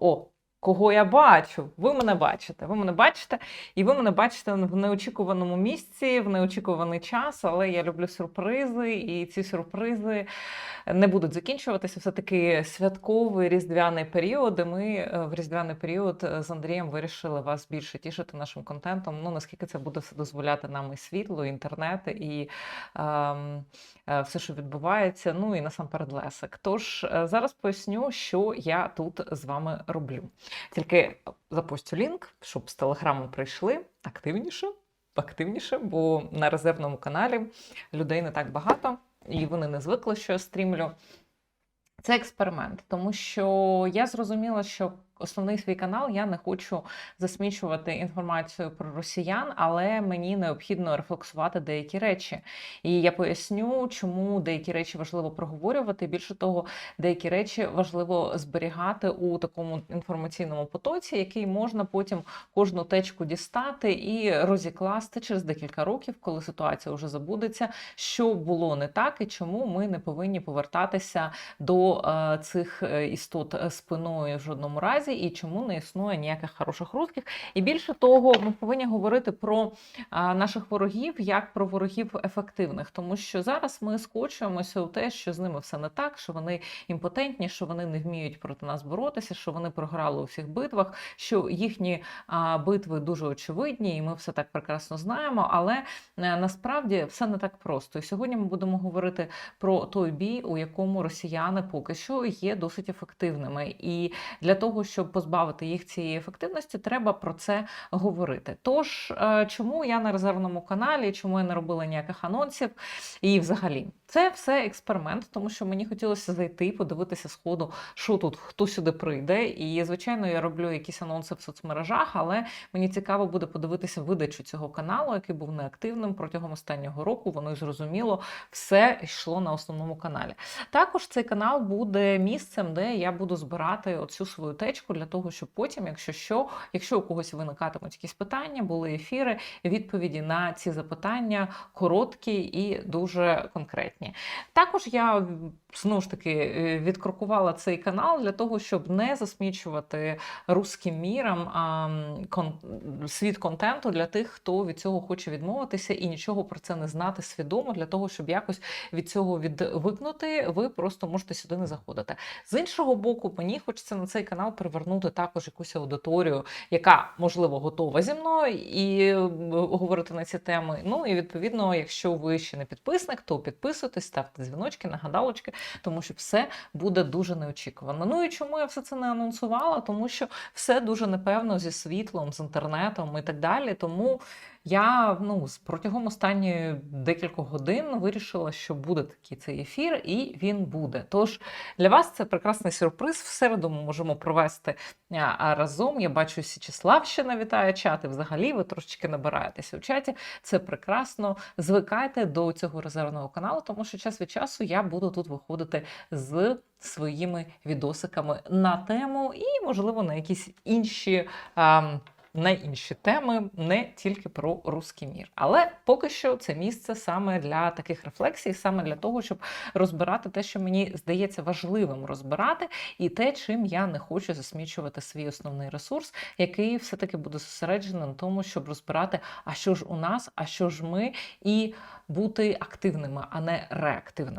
O. кого я бачу? Ви мене бачите. Ви мене бачите, і ви мене бачите в неочікуваному місці, в неочікуваний час. Але я люблю сюрпризи, і ці сюрпризи не будуть закінчуватися. Все таки святковий різдвяний період. І ми е, в різдвяний період е, з Андрієм вирішили вас більше тішити нашим контентом. Ну наскільки це буде все дозволяти нам і світло, і інтернет, і ем, е, все, що відбувається. Ну і насамперед лесик. Тож е, зараз поясню, що я тут з вами роблю. Тільки запостю лінк, щоб з телеграму прийшли активніше, активніше, бо на резервному каналі людей не так багато, і вони не звикли, що я стрімлю. Це експеримент, тому що я зрозуміла, що основний свій канал я не хочу засмічувати інформацію про росіян, але мені необхідно рефлексувати деякі речі. І я поясню, чому деякі речі важливо проговорювати. Більше того, деякі речі важливо зберігати у такому інформаційному потоці, який можна потім кожну течку дістати і розікласти через декілька років, коли ситуація вже забудеться, що було не так і чому ми не повинні повертатися до е, цих е, істот е, спиною в жодному разі, і чому не існує ніяких хороших русських. І більше того, ми повинні говорити про наших ворогів як про ворогів ефективних, тому що зараз ми скочуємося у те, що з ними все не так, що вони імпотентні, що вони не вміють проти нас боротися, що вони програли у всіх битвах, що їхні битви дуже очевидні, і ми все так прекрасно знаємо. Але е, насправді все не так просто. І сьогодні ми будемо говорити про той бій, у якому росіяни поки що є досить ефективними. І для того, щоб позбавити їх цієї ефективності, треба про це говорити. Тож, е, чому я на резервному каналі, чому я не робила ніяких анонсів, і взагалі це все експеримент, тому що мені хотілося зайти, подивитися сходу, що тут, хто сюди прийде. І звичайно, я роблю якісь анонси в соцмережах, але мені цікаво буде подивитися видачу цього каналу, який був неактивним протягом останнього року. Воно і зрозуміло, все йшло на основному каналі. Також цей канал буде місцем, де я буду збирати оцю свою течку для того, щоб потім, якщо що, якщо у когось виникатимуть якісь питання, були ефіри, відповіді на ці запитання короткі і дуже конкретні. Також я знову ж таки е, відкрокувала цей канал для того, щоб не засмічувати руським міром а, кон, світ контенту для тих, хто від цього хоче відмовитися і нічого про це не знати свідомо, для того, щоб якось від цього відвикнути, ви просто можете сюди не заходити. З іншого боку, мені хочеться на цей канал привернути також якусь аудиторію, яка можливо готова зі мною і говорити на ці теми. Ну і відповідно, якщо ви ще не підписник, то підписуйтесь, ставте дзвіночки, нагадалочки, тому що все буде дуже неочікувано. Ну і чому я все це не анонсувала? Тому що все дуже непевно зі світлом, з інтернетом і так далі. Тому я ну протягом останньої декількох годин вирішила, що буде такий цей ефір, і він буде. Тож для вас це прекрасний сюрприз. В середу ми можемо провести а, разом. Я бачу, Січеславщина вітає чат, і взагалі ви трошечки набираєтеся у чаті. Це прекрасно. Звикайте до цього резервного каналу, тому що час від часу я буду тут виходити з своїми відосиками на тему і, можливо, на якісь інші. А, на інші теми, не тільки про руський мір. Але поки що це місце саме для таких рефлексій, саме для того, щоб розбирати те, що мені здається важливим розбирати, і те, чим я не хочу засмічувати свій основний ресурс, який все-таки буде зосереджений на тому, щоб розбирати, а що ж у нас, а що ж ми, і бути активними, а не реактивними.